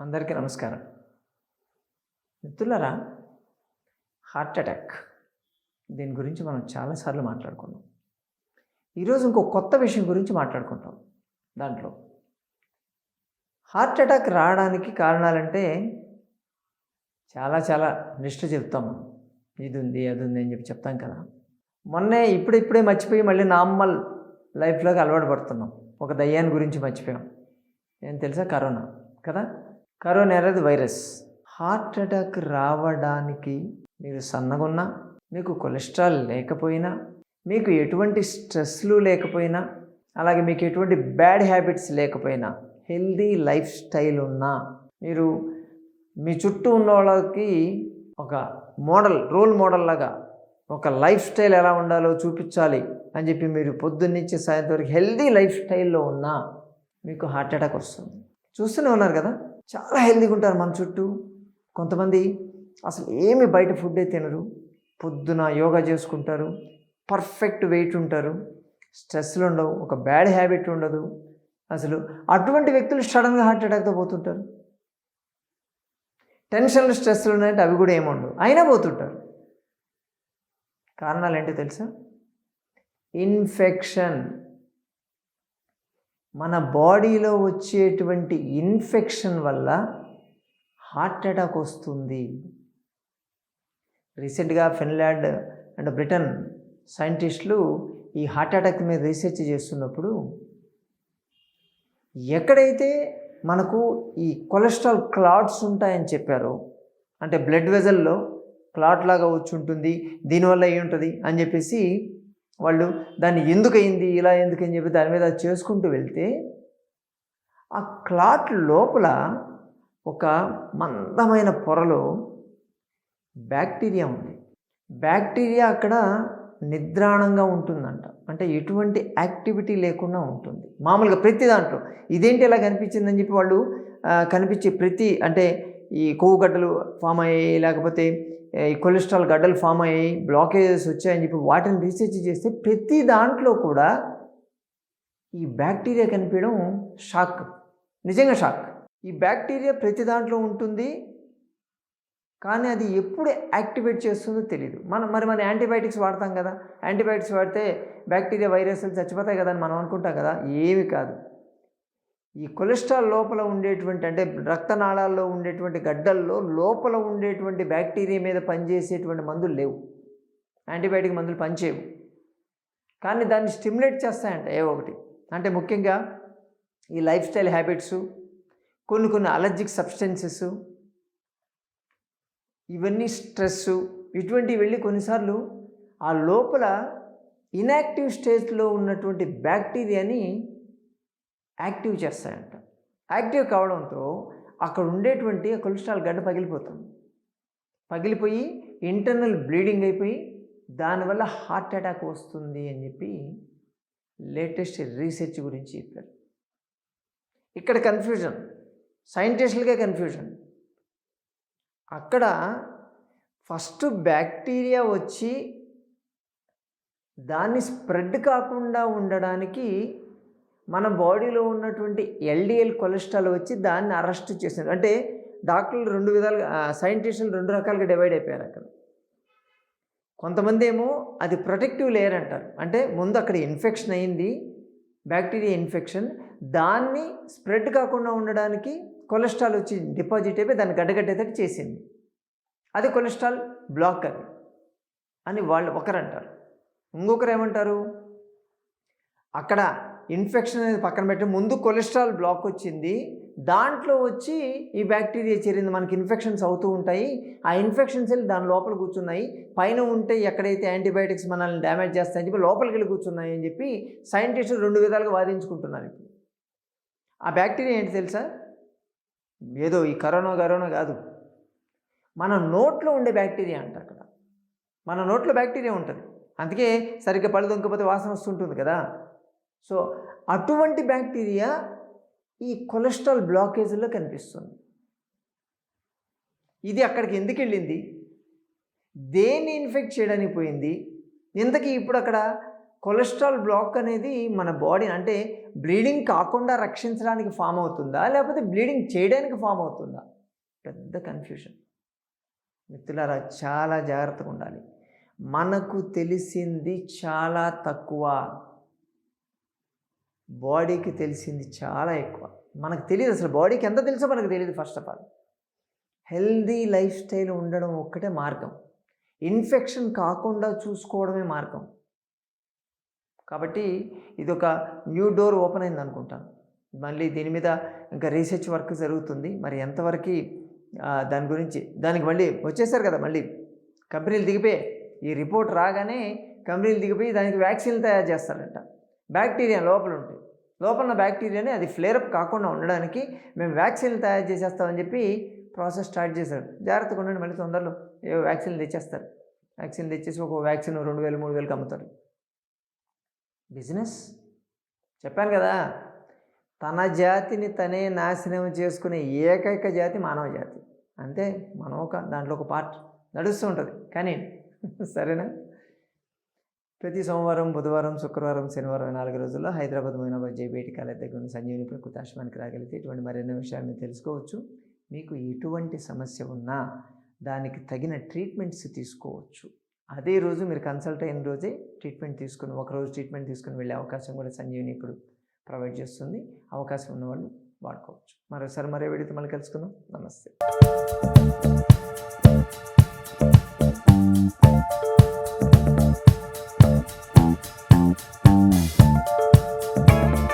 అందరికీ నమస్కారం. మిత్రులరా హార్ట్ అటాక్ దీని గురించి మనం చాలాసార్లు మాట్లాడుకున్నాం. ఈరోజు ఇంకో కొత్త విషయం గురించి మాట్లాడుకుంటాం దాంట్లో. హార్ట్ అటాక్ రావడానికి కారణాలంటే చాలా చాలా లిస్ట్ చెప్తాం మనం. ఇది ఉంది అది ఉంది అని చెప్పి చెప్తాం కదా. మొన్నే ఇప్పుడిప్పుడే మర్చిపోయి మళ్ళీ నార్మల్ లైఫ్లోకి అలవాటు పడుతున్నాం. ఒక దయ్యాన్ని గురించి మర్చిపోయాం. ఏం తెలుసా కరోనా? కదా? కరోనా అనేది వైరస్. హార్ట్ అటాక్ రావడానికి మీరు సన్నగున్నా మీకు కొలెస్ట్రాల్ లేకపోయినా మీకు ఎటువంటి స్ట్రెస్లు లేకపోయినా అలాగే మీకు ఎటువంటి బ్యాడ్ హ్యాబిట్స్ లేకపోయినా హెల్దీ లైఫ్ స్టైల్ ఉన్నా మీరు మీ చుట్టూ ఉన్న వాళ్ళకి ఒక మోడల్ రోల్ మోడల్ లాగా ఒక లైఫ్ స్టైల్ ఎలా ఉండాలో చూపించాలి అని చెప్పి మీరు పొద్దున్నుంచి సాయంత్రం వరకు హెల్దీ లైఫ్ స్టైల్లో ఉన్నా మీకు హార్ట్ అటాక్ వస్తుంది. చూస్తూనే ఉన్నారు కదా? చాలా హెల్దీగా ఉంటారు మన చుట్టూ. కొంతమంది అసలు ఏమి బయట ఫుడ్డే తినరు. పొద్దున యోగా చేసుకుంటారు. పర్ఫెక్ట్ వెయిట్ ఉంటారు. స్ట్రెస్లు ఉండవు. ఒక బ్యాడ్ హ్యాబిట్ ఉండదు. అసలు అటువంటి వ్యక్తులు సడన్గా హార్ట్ అటాక్తో పోతుంటారు. టెన్షన్లు స్ట్రెస్లు ఉన్నాయంటే అవి కూడా ఏముండవు అయినా పోతుంటారు. కారణాలు ఏంటో తెలుసా? ఇన్ఫెక్షన్ మన బాడీలో వచ్చేటువంటి ఇన్ఫెక్షన్ వల్ల హార్ట్ అటాక్ వస్తుంది. రీసెంట్గా ఫిన్లాండ్ అండ్ బ్రిటన్ సైంటిస్టులు ఈ హార్ట్ అటాక్ మీద రీసెర్చ్ చేస్తున్నప్పుడు ఎక్కడైతే మనకు ఈ కొలెస్ట్రాల్ క్లాట్స్ ఉంటాయని చెప్పారో అంటే బ్లడ్ వెజల్లో క్లాట్ లాగా వచ్చి ఉంటుంది దీనివల్ల ఏమి ఉంటుంది అని చెప్పేసి వాళ్ళు దాన్ని ఎందుకు అయింది ఇలా ఎందుకు అని చెప్పి దాని మీద చేసుకుంటూ వెళ్తే ఆ క్లాట్ లోపల ఒక మందమైన పొరలో బ్యాక్టీరియా ఉంది. బ్యాక్టీరియా అక్కడ నిద్రాణంగా ఉంటుందంట. అంటే ఎటువంటి యాక్టివిటీ లేకుండా ఉంటుంది. మామూలుగా ప్రతి దాంట్లో ఇదేంటి ఇలా కనిపించిందని చెప్పి వాళ్ళు కనిపించే ప్రతి అంటే ఈ కొవ్వు గడ్డలు ఫామ్ అయ్యాయి లేకపోతే ఈ కొలెస్ట్రాల్ గడ్డలు ఫామ్ అయ్యాయి బ్లాకేజెస్ వచ్చాయని చెప్పి వాటిని రీసెర్చ్ చేస్తే ప్రతి దాంట్లో కూడా ఈ బ్యాక్టీరియా కనిపించడం షాక్. నిజంగా షాక్. ఈ బ్యాక్టీరియా ప్రతి దాంట్లో ఉంటుంది. కానీ అది ఎప్పుడు యాక్టివేట్ చేస్తుందో తెలియదు మనం మరి మన యాంటీబయాటిక్స్ వాడతాం కదా. యాంటీబయాటిక్స్ వాడితే బ్యాక్టీరియా వైరస్లు చచ్చిపోతాయి కదా అని మనం అనుకుంటాం కదా. ఏమి కాదు. ఈ కొలెస్ట్రాల్ లోపల ఉండేటువంటి అంటే రక్తనాళాల్లో ఉండేటువంటి గడ్డల్లో లోపల ఉండేటువంటి బ్యాక్టీరియా మీద పనిచేసేటువంటి మందులు లేవు. యాంటీబయాటిక్ మందులు పనిచేయవు. కానీ దాన్ని స్టిమ్యులేట్ చేస్తాయంట ఏ ఒకటి. అంటే ముఖ్యంగా ఈ లైఫ్ స్టైల్ హ్యాబిట్స్ కొన్ని కొన్ని అలర్జిక్ సబ్స్టెన్సెస్ ఇవన్నీ స్ట్రెస్ ఇటువంటివి వెళ్ళి కొన్నిసార్లు ఆ లోపల ఇన్యాక్టివ్ స్టేజ్లో ఉన్నటువంటి బ్యాక్టీరియాని యాక్టివ్ చేస్తాయంట. యాక్టివ్ కావడంతో అక్కడ ఉండేటువంటి కొలెస్ట్రాల్ గడ్డ పగిలిపోతుంది. పగిలిపోయి ఇంటర్నల్ బ్లీడింగ్ అయిపోయి దానివల్ల హార్ట్ అటాక్ వస్తుంది అని చెప్పి లేటెస్ట్ రీసెర్చ్ గురించి చెప్పారు. ఇక్కడ కన్ఫ్యూజన్. సైంటిస్టులకే కన్ఫ్యూజన్. అక్కడ ఫస్ట్ బ్యాక్టీరియా వచ్చి దాన్ని స్ప్రెడ్ కాకుండా ఉండడానికి మన బాడీలో ఉన్నటువంటి ఎల్డిఎల్ కొలెస్ట్రాల్ వచ్చి దాన్ని అరెస్ట్ చేసింది అంటే డాక్టర్లు రెండు విధాలుగా సైంటిస్టులు రెండు రకాలుగా డివైడ్ అయిపోయారు అక్కడ. కొంతమంది ఏమో అది ప్రొటెక్టివ్ లేయర్ అంటారు. అంటే ముందు అక్కడ ఇన్ఫెక్షన్ అయింది బ్యాక్టీరియా ఇన్ఫెక్షన్. దాన్ని స్ప్రెడ్ కాకుండా ఉండడానికి కొలెస్ట్రాల్ వచ్చి డిపాజిట్ అయిపోయి దాన్ని గడ్డగట్టేటట్టు చేసింది. అది కొలెస్ట్రాల్ బ్లాక్ అది అని వాళ్ళు ఒకరంటారు. ఇంకొకరు ఏమంటారు? అక్కడ ఇన్ఫెక్షన్ అనేది పక్కన పెట్టి ముందు కొలెస్ట్రాల్ బ్లాక్ వచ్చింది. దాంట్లో వచ్చి ఈ బ్యాక్టీరియా చేరింది. మనకి ఇన్ఫెక్షన్స్ అవుతూ ఉంటాయి. ఆ ఇన్ఫెక్షన్స్ వెళ్ళి దాని లోపల కూర్చున్నాయి. పైన ఉంటే ఎక్కడైతే యాంటీబయాటిక్స్ మనల్ని డ్యామేజ్ చేస్తాయని చెప్పి లోపలికి వెళ్ళి కూర్చున్నాయి అని చెప్పి సైంటిస్టులు రెండు విధాలుగా వాదించుకుంటున్నారు ఇప్పుడు. ఆ బ్యాక్టీరియా ఏంటి తెలుసా? ఏదో ఈ కరోనా కరోనా కాదు. మన నోట్లో ఉండే బ్యాక్టీరియా అంట అక్కడ. మన నోట్లో బ్యాక్టీరియా ఉంటుంది. అందుకే సరిగ్గా పళ్ళు దొంకపోతే వాసన వస్తుంటుంది కదా. సో అటువంటి బ్యాక్టీరియా ఈ కొలెస్ట్రాల్ బ్లాకేజ్లో కనిపిస్తుంది. ఇది అక్కడికి ఎందుకు వెళ్ళింది? దేన్ని ఇన్ఫెక్ట్ చేయడానికి పోయింది? ఇంతకీ ఇప్పుడు అక్కడ కొలెస్ట్రాల్ బ్లాక్ అనేది మన బాడీ అంటే బ్లీడింగ్ కాకుండా రక్షించడానికి ఫామ్ అవుతుందా? లేకపోతే బ్లీడింగ్ చేయడానికి ఫామ్ అవుతుందా? పెద్ద కన్ఫ్యూషన్. మిత్రులారా చాలా జాగ్రత్తగా ఉండాలి. మనకు తెలిసింది చాలా తక్కువ. బాడీకి తెలిసింది చాలా ఎక్కువ. మనకు తెలియదు అసలు బాడీకి ఎంత తెలుసో మనకు తెలియదు first of all healthy lifestyle ఉండడం ఒక్కటే మార్గం. ఇన్ఫెక్షన్ కాకుండా చూసుకోవడమే మార్గం. కాబట్టి ఇది ఒక న్యూ డోర్ ఓపెన్ అయింది అనుకుంటాను. మళ్ళీ దీని మీద ఇంకా రీసెర్చ్ వర్క్ జరుగుతుంది. మరి ఎంతవరకు దాని గురించి దానికి మళ్ళీ వచ్చేసారు కదా మళ్ళీ. కంపెనీలు దిగిపోయి ఈ రిపోర్ట్ రాగానే కంపెనీలు దిగిపోయి దానికి వ్యాక్సిన్లు తయారు చేస్తారంట. బ్యాక్టీరియా లోపల ఉంటుంది లోపల ఉన్న బ్యాక్టీరియాని అది ఫ్లేరప్ కాకుండా ఉండడానికి మేము వ్యాక్సిన్లు తయారు చేసేస్తామని చెప్పి ప్రాసెస్ స్టార్ట్ చేశారు జాగ్రత్తగా ఉండండి మళ్ళీ తొందరలో ఏ వ్యాక్సిన్లు తెచ్చేస్తారు. వ్యాక్సిన్ తెచ్చేసి ఒక వ్యాక్సిన్ రెండు వేలు మూడు వేలకు అమ్ముతారు. బిజినెస్ చెప్పాను కదా తన జాతిని తనే నాశనం చేసుకునే ఏకైక జాతి మానవ జాతి. అంతే మనం ఒక దాంట్లో ఒక పార్ట్ నడుస్తూ ఉంటుంది. కానీ సరేనా? ప్రతి సోమవారం బుధవారం శుక్రవారం శనివారం నాలుగు రోజుల్లో హైదరాబాద్ మొయినాబాద్ జైబేటి కాలేజ్ దగ్గర ఉన్న సంజీవిని ప్రకృతి ఆశ్రమానికి రాగలిగితే ఇటువంటి మరెన్నో విషయాలను తెలుసుకోవచ్చు. మీకు ఎటువంటి సమస్య ఉన్నా దానికి తగిన ట్రీట్మెంట్స్ తీసుకోవచ్చు. అదే రోజు మీరు కన్సల్ట్ అయిన రోజే ట్రీట్మెంట్ తీసుకుని ఒకరోజు ట్రీట్మెంట్ తీసుకుని వెళ్ళే అవకాశం కూడా సంజీవిని ఇప్పుడు ప్రొవైడ్ చేస్తుంది. అవకాశం ఉన్నవాళ్ళు వాడుకోవచ్చు. మరోసారి మరే వీడియోతో మళ్ళీ కలుసుకుందాం. నమస్తే.